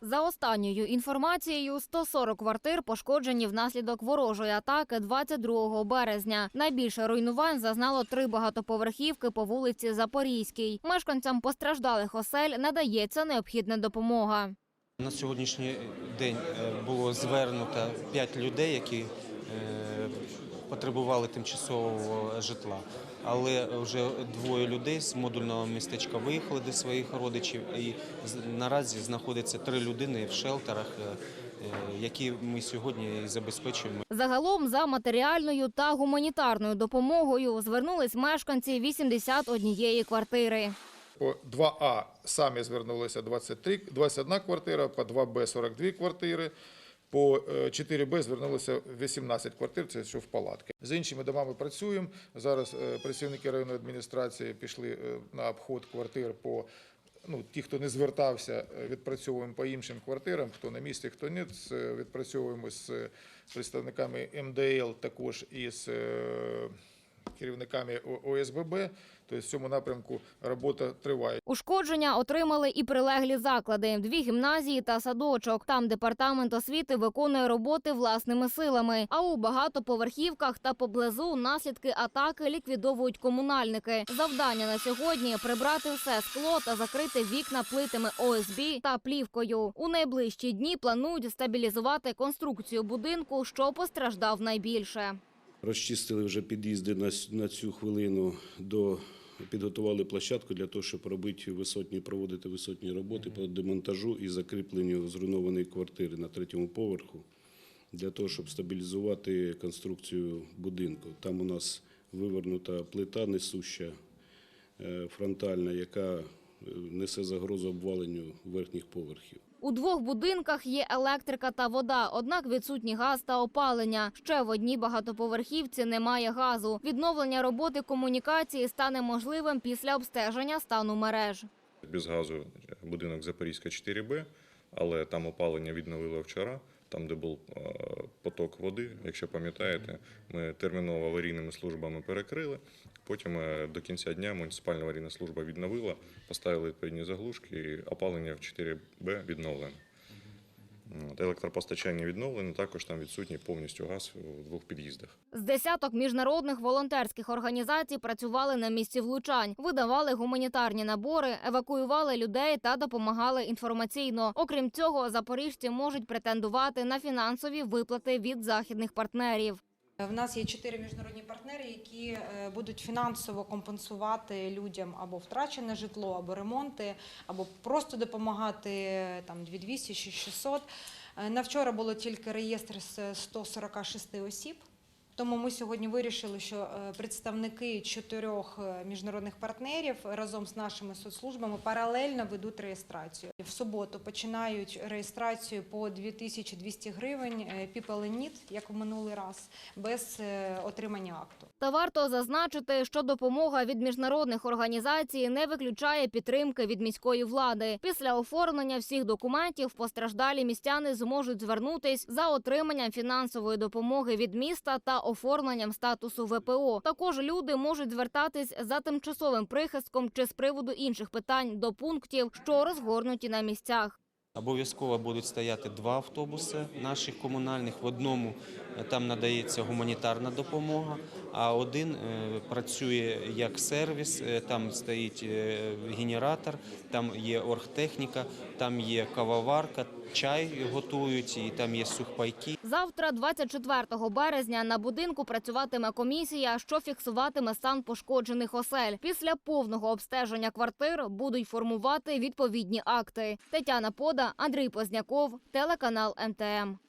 За останньою інформацією, 140 квартир пошкоджені внаслідок ворожої атаки 22 березня. Найбільше руйнувань зазнало три багатоповерхівки по вулиці Запорізькій. Мешканцям постраждалих осель надається необхідна допомога. На сьогоднішній день е, було звернуто 5 людей, які е, потребували тимчасового житла. Але вже двоє людей з модульного містечка виїхали до своїх родичів, і з- наразі знаходяться три людини в шелтерах, е, е, які ми сьогодні і забезпечуємо. Загалом за матеріальною та гуманітарною допомогою звернулись мешканці 81 квартири. По 2А самі звернулися 23, 21 квартира, по 2Б 42 квартири, по е, 4Б звернулося 18 квартир, це що в палатки. З іншими домами працюємо. Зараз е, працівники районної адміністрації пішли е, на обход квартир по ну, ті, хто не звертався, е, відпрацьовуємо по іншим квартирам, хто на місці, хто ні, е, відпрацьовуємо з е, представниками МДЛ, також із е, керівниками ОСББ. Тобто в цьому напрямку робота триває. Ушкодження отримали і прилеглі заклади, дві гімназії та садочок. Там департамент освіти виконує роботи власними силами. А у багатоповерхівках та поблизу наслідки атаки ліквідовують комунальники. Завдання на сьогодні прибрати все скло та закрити вікна плитами ОСБ та плівкою. У найближчі дні планують стабілізувати конструкцію будинку, що постраждав найбільше. Розчистили вже під'їзди на, на цю хвилину до підготували площадку для того, щоб робити висотні, проводити висотні роботи по демонтажу і закріпленню зруйнованої квартири на третьому поверху для того, щоб стабілізувати конструкцію будинку. Там у нас вивернута плита несуща е, фронтальна, яка е, несе загрозу обваленню верхніх поверхів. У двох будинках є електрика та вода, однак відсутні газ та опалення. Ще в одній багатоповерхівці немає газу. Відновлення роботи комунікації стане можливим після обстеження стану мереж. Без газу будинок Запорізька 4Б, але там опалення відновили вчора. Там, де був е, поток води, якщо пам'ятаєте, ми терміново аварійними службами перекрили. Потім е, до кінця дня муніципальна аварійна служба відновила, поставили відповідні заглушки, і опалення в 4Б відновлено. Електропостачання відновлено, також там відсутній повністю газ у двох під'їздах. З десяток міжнародних волонтерських організацій працювали на місці влучань, видавали гуманітарні набори, евакуювали людей та допомагали інформаційно. Окрім цього, запоріжці можуть претендувати на фінансові виплати від західних партнерів. В нас є чотири міжнародні партнери, які е, будуть фінансово компенсувати людям або втрачене житло, або ремонти, або просто допомагати е, там 2200 чи 600. Е, На вчора було тільки реєстр з 146 осіб. Тому ми сьогодні вирішили, що е, представники чотирьох е, міжнародних партнерів разом з нашими соцслужбами паралельно ведуть реєстрацію. В суботу починають реєстрацію по 2200 гривень е, People in Need, як в минулий раз, без отримання акту. Та варто зазначити, що допомога від міжнародних організацій не виключає підтримки від міської влади. Після оформлення всіх документів постраждалі містяни зможуть звернутись за отриманням фінансової допомоги від міста та оформленням статусу ВПО. Також люди можуть звертатись за тимчасовим прихистком чи з приводу інших питань до пунктів, що розгорнуті на місцях. Обов'язково будуть стояти два автобуси наших комунальних. В одному е, там надається гуманітарна допомога, а один е, працює як сервіс. Е, Там стоїть генератор, там є оргтехніка, там є кавоварка, чай готують, і там є сухпайки. Завтра, 24 березня, на будинку працюватиме комісія, що фіксуватиме стан пошкоджених осель. Після повного обстеження квартир будуть формувати відповідні акти. Тетяна Пода, Андрій Позняков, телеканал МТМ.